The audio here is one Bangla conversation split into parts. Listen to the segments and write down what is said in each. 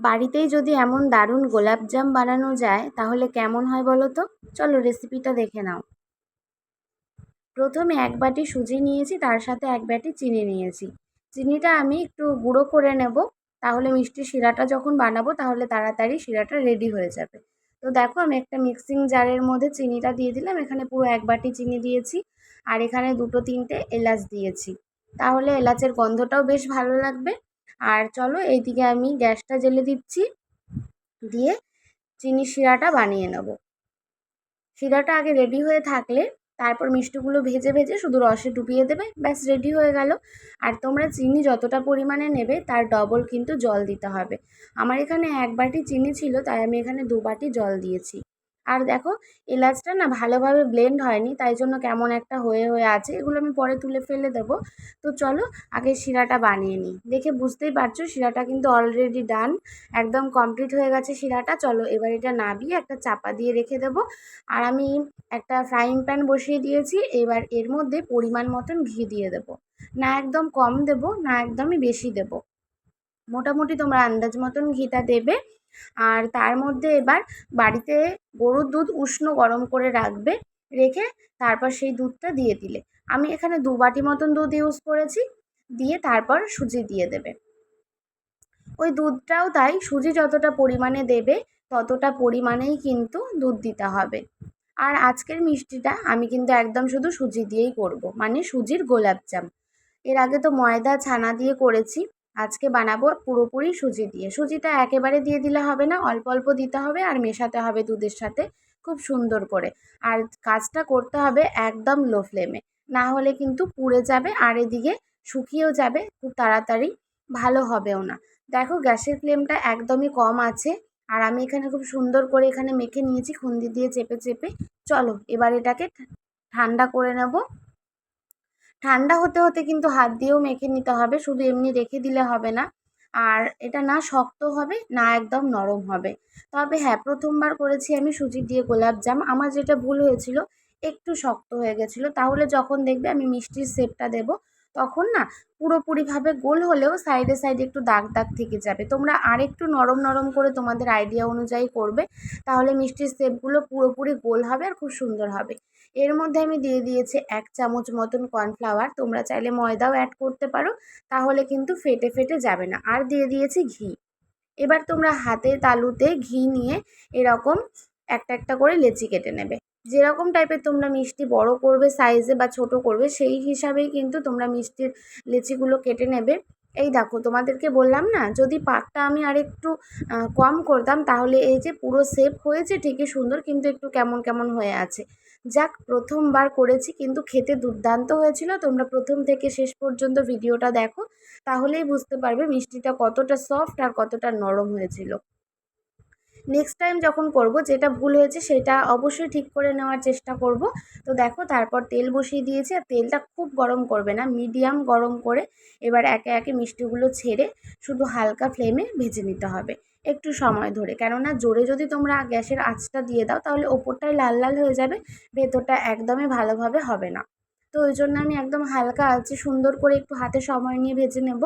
বাড়িতেই যদি এমন দারুণ গোলাপজাম বানানো যায়, তাহলে কেমন হয় বলো তো? চলো রেসিপিটা দেখে নাও। প্রথমে এক বাটি সুজি নিয়েছি, তার সাথে এক বাটি চিনি নিয়েছি। চিনিটা আমি একটু গুঁড়ো করে নেব, তাহলে মিষ্টি শিরাটা যখন বানাবো, তাহলে তাড়াতাড়ি শিরাটা রেডি হয়ে যাবে। তো দেখো, আমি একটা মিক্সিং জারের মধ্যে চিনিটা দিয়ে দিলাম, এখানে পুরো এক বাটি চিনি দিয়েছি, আর এখানে দুটো তিনটে এলাচ দিয়েছি। তাহলে এলাচের গন্ধটাও বেশ ভালো লাগবে আর চলো এইদিকে আমি গ্যাসটা জ্বেলে দিচ্ছি। দিয়ে চিনি শিরাটা বানিয়ে নেব। শিরাটা আগে রেডি হয়ে থাকলে তারপর মিষ্টিগুলো ভেজে ভেজে শুধু রসে ডুবিয়ে দেবে, ব্যাস রেডি হয়ে গেল। আর তোমরা চিনি যতটা পরিমাণে নেবে তার ডবল কিন্তু জল দিতে হবে। আমার এখানে এক বাটি চিনি ছিল, তাই আমি এখানে দু বাটি জল দিয়েছি। আর দেখো, এলাচটা না ভালোভাবে ব্লেন্ড হয়নি, তাই জন্য কেমন একটা হয়ে হয়ে আছে। এগুলো আমি পরে তুলে ফেলে দেবো। তো চলো, আগে শিরাটা বানিয়ে নিই। দেখে বুঝতেই পারছ, শিরাটা কিন্তু অলরেডি ডান একদম কমপ্লিট হয়ে গেছে শিরাটা। চলো, এবার এটা নাবিয়ে একটা চাপা দিয়ে রেখে দেবো। আর আমি একটা ফ্রাইং প্যান বসিয়ে দিয়েছি, এবার এর মধ্যে পরিমাণ মতন ঘি দিয়ে দেবো। না একদম কম দেবো, না একদমই বেশি দেবো। মোটামুটি তোমরা আন্দাজ মতন ঘিটা দেবে। আর তার মধ্যে এবার বাড়িতে গরুর দুধ উষ্ণ গরম করে রাখবে, রেখে তারপর সেই দুধটা দিয়ে দিলে। আমি এখানে দু বাটি মতন দুধ ইউজ করেছি, দিয়ে তারপর সুজি দিয়ে দেবে। ওই দুধটাও তাই, সুজি যতটা পরিমাণে দেবে, ততটা পরিমাণেই কিন্তু দুধ দিতে হবে। আর আজকের মিষ্টিটা আমি কিন্তু একদম শুধু সুজি দিয়েই করব মানে সুজির গোলাপজাম এর আগে তো ময়দা, ছানা দিয়ে করেছি আজকে বানাবো পুরোপুরি সুজি দিয়ে। সুজিটা একেবারে দিয়ে দিলে হবে না, অল্প অল্প দিতে হবে আর মেশাতে হবে দুধের সাথে খুব সুন্দর করে। আর কাজটা করতে হবে একদম লো ফ্লেমে, না হলে কিন্তু পুড়ে যাবে আর এদিকে শুকিয়েও যাবে, খুব তাড়াতাড়ি ভালো হবেও না। দেখো গ্যাসের ফ্লেমটা একদমই কম আছে আর আমি এখানে খুব সুন্দর করে এখানে মেখে নিয়েছি খুন্দি দিয়ে চেপে চেপে। চলো এবার এটাকে ঠান্ডা করে নেব। ঠান্ডা হতে হতে কিন্তু হাত দিয়েও মেখে নিতে হবে, শুধু এমনি রেখে দিলে হবে না। আর এটা না শক্ত হবে, না একদম নরম হবে। তবে হ্যাঁ প্রথমবার করেছি আমি সুজি দিয়ে গোলাপ জাম। আমার যেটা ভুল হয়েছিল, একটু শক্ত হয়ে গেছিল। তাহলে যখন দেখবে আমি মিষ্টির শেপটা দেবো তখন না পুরোপুরিভাবে গোল হলেও সাইডে সাইডে একটু দাগ দাগ থেকে যাবে। তোমরা আরেকটু নরম নরম করে তোমাদের আইডিয়া অনুযায়ী করবে, তাহলে মিষ্টির শেপগুলো পুরোপুরি গোল হবে আর খুব সুন্দর হবে। এর মধ্যে আমি দিয়ে দিয়েছি এক চামচ মতন কর্নফ্লাওয়ার তোমরা চাইলে ময়দাও অ্যাড করতে পারো, তাহলে কিন্তু ফেটে ফেটে যাবে না। আর দিয়ে দিয়েছি ঘি। এবার তোমরা হাতে তালুতে ঘি নিয়ে এরকম একটা একটা করে লেচি কেটে নেবে। যেরকম টাইপের তোমরা মিষ্টি বড় করবে সাইজে বা ছোট করবে, সেই হিসাবেই কিন্তু তোমরা মিষ্টির লেচিগুলো কেটে নেবে। এই দেখো, তোমাদেরকে বললাম না, যদি পাকটা আমি আর একটু কম করতাম, তাহলে এই যে পুরো শেপ হয়েছে ঠিকই সুন্দর, কিন্তু একটু কেমন কেমন হয়ে আছে। যাক, প্রথমবার করেছি, কিন্তু খেতে দুর্দান্ত হয়েছিল। তোমরা প্রথম থেকে শেষ পর্যন্ত ভিডিওটা দেখো, তাহলেই বুঝতে পারবে মিষ্টিটা কতটা সফট আর কতটা নরম হয়েছিল। নেক্সট টাইম যখন করব, যেটা ভুল হয়েছে সেটা অবশ্যই ঠিক করে নেওয়ার চেষ্টা করব। তো দেখো, তারপর তেল বসিয়ে দিয়েছি। আর তেলটা খুব গরম করবে না মিডিয়াম গরম করে এবার একে একে মিষ্টিগুলো ছেড়ে শুধু হালকা ফ্লেমে ভেজে নিতে হবে। একটু সময় ধরে। কেননা জোরে যদি তোমরা গ্যাসের আঁচটা দিয়ে দাও, তাহলে ওপরটাই লাল লাল হয়ে যাবে, ভেতরটা একদমই ভালোভাবে হবে না। তো ওই জন্য আমি একদম হালকা আঁচে সুন্দর করে একটু হাতে সময় নিয়ে ভেজে নেব।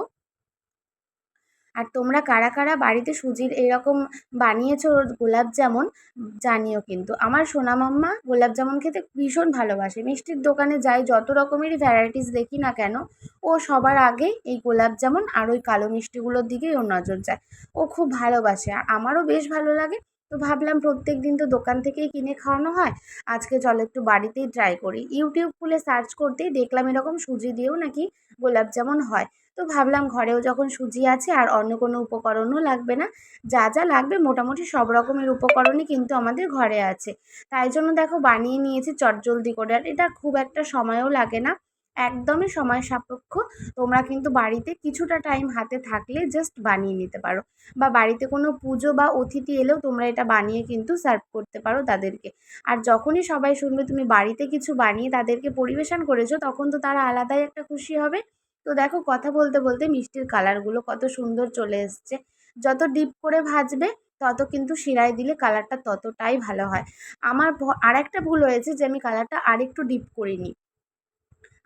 আর তোমরা কারা কারা বাড়িতে সুজির এরকম বানিয়েছো গোলাপ জামুন, জানিও কিন্তু। আমার সোনা মাম্মা গোলাপ জামুন খেতে ভীষণ ভালোবাসে। মিষ্টির দোকানে যাই, যত রকমেরই ভ্যারাইটিস দেখি না কেন, ও সবার আগে এই গোলাপ জামুন আর ওই কালো মিষ্টিগুলোর দিকেই ওর নজর যায়। ও খুব ভালোবাসে আর আমারও বেশ ভালো লাগে। তো ভাবলাম প্রত্যেক দিন তো দোকান থেকেই কিনে খাওয়ানো হয়। আজকে চলো একটু বাড়িতেই ট্রাই করি। ইউটিউব খুলে সার্চ করতেই দেখলাম এরকম সুজি দিয়েও নাকি গোলাপ জামুন হয়। তো ভাবলাম ঘরেও যখন সুজি আছে আর অন্য কোনো উপকরণও লাগবে না, যা যা লাগবে মোটামুটি সব রকমের উপকরণই কিন্তু আমাদের ঘরে আছে। তাই জন্য দেখো বানিয়ে নিয়েছি চটজলদি করে। আর এটা খুব একটা সময়ও লাগে না। একদমই সময় সাপেক্ষ। তোমরা কিন্তু বাড়িতে কিছুটা টাইম হাতে থাকলে জাস্ট বানিয়ে নিতে পারো। বা বাড়িতে কোনো পুজো বা অতিথি এলেও তোমরা এটা বানিয়ে কিন্তু সার্ভ করতে পারো তাদেরকে। আর যখনই সবাই শুনবে তুমি বাড়িতে কিছু বানিয়ে তাদেরকে পরিবেশন করেছ, তখন তো তারা আলাদাই একটা খুশি হবে। তো দেখো কথা বলতে বলতে মিষ্টির কালারগুলো কত সুন্দর চলে এসছে। যত ডিপ করে ভাজবে, তত কিন্তু শিরায় দিলে কালারটা ততটাই ভালো হয়। আমার আর একটা ভুল হয়েছে যে আমি কালারটা আরেকটু ডিপ করিনি।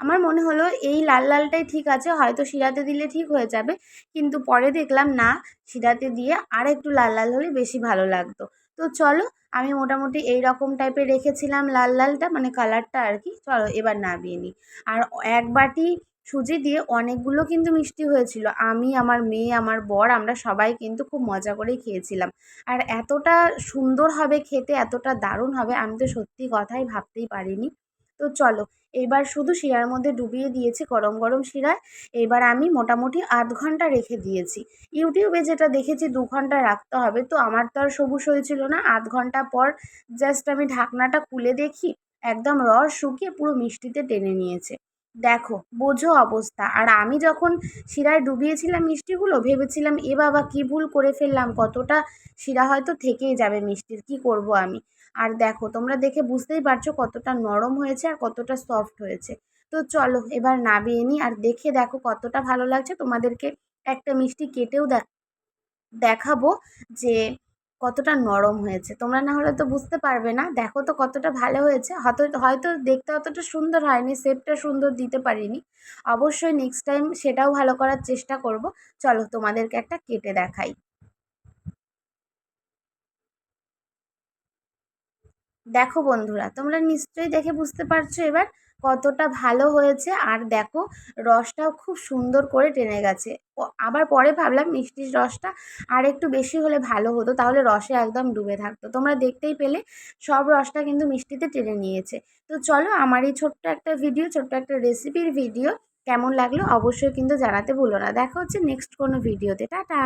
আমার মনে হলো এই লাল লালটাই ঠিক আছে, হয়তো শিরাতে দিলে ঠিক হয়ে যাবে। কিন্তু পরে দেখলাম না, শিরাতে দিয়ে আর একটু লাল লাল হলে বেশি ভালো লাগতো। তো চলো, আমি মোটামুটি এই রকম টাইপের রেখেছিলাম লাল লালটা মানে কালারটা আর কি। চলো, এবার নামিয়ে নিই। আর এক বাটি সুজি দিয়ে অনেকগুলো কিন্তু মিষ্টি হয়েছিল। আমি, আমার মেয়ে, আমার বর, আমরা সবাই কিন্তু খুব মজা করেই খেয়েছিলাম। আর এতটা সুন্দর হবে খেতে, এতটা দারুণ হবে, আমি তো সত্যি কথাই ভাবতেই পারিনি। তো চলো, এবার শুধু শিরার মধ্যে ডুবিয়ে দিয়েছি গরম গরম শিরায় এবার আমি মোটামুটি আধ ঘণ্টা রেখে দিয়েছি। ইউটিউবে যেটা দেখেছি দু ঘণ্টা রাখতে হবে, তো আমার তো আর সবুজ হয়েছিল না। আধ ঘণ্টা পর জাস্ট আমি ঢাকনাটা খুলে দেখি, একদম রস শুকিয়ে পুরো মিষ্টিতে টেনে নিয়েছে। দেখো, বোঝো অবস্থা। আর আমি যখন শিরায় ডুবিয়েছিলাম মিষ্টিগুলো, ভেবেছিলাম, এ বাবা, কী ভুল করে ফেললাম, কতটা শিরা হয়তো থেকেই যাবে মিষ্টির, কী করব আমি? আর দেখো, তোমরা দেখে বুঝতেই পারছ কতটা নরম হয়েছে আর কতটা সফট হয়েছে। তো চলো, এবার নামিয়ে নিই আর দেখে দেখো কতটা ভালো লাগছে। তোমাদেরকে একটা মিষ্টি কেটেও দেখাবো যে কতটা নরম হয়েছে। তোমরা না হলে তো বুঝতে পারবে না। দেখো তো কতটা ভালো হয়েছে। হয়তো হয়তো দেখতে অতটা সুন্দর হয়নি, শেপটা সুন্দর দিতে পারিনি। অবশ্যই নেক্সট টাইম সেটাও ভালো করার চেষ্টা করব। চলো তোমাদেরকে একটা কেটে দেখাই। দেখো বন্ধুরা, তোমরা নিশ্চয়ই দেখে বুঝতে পারছ এবার কতটা ভালো হয়েছে। আর দেখো, রসটাও খুব সুন্দর করে টেনে গেছে। আবার পরে ভাবলাম মিষ্টির রসটা আর একটু বেশি হলে ভালো হতো, তাহলে রসে একদম ডুবে থাকতো। তোমরা দেখতেই পেলে, সব রসটা কিন্তু মিষ্টিতে টেনে নিয়েছে। তো চলো, আমার এই ছোট্ট একটা ভিডিও, ছোট্ট একটা রেসিপির ভিডিও কেমন লাগল অবশ্যই কিন্তু জানাতে ভুলো না। দেখা হচ্ছে নেক্সট কোনো ভিডিওতে। টাটা!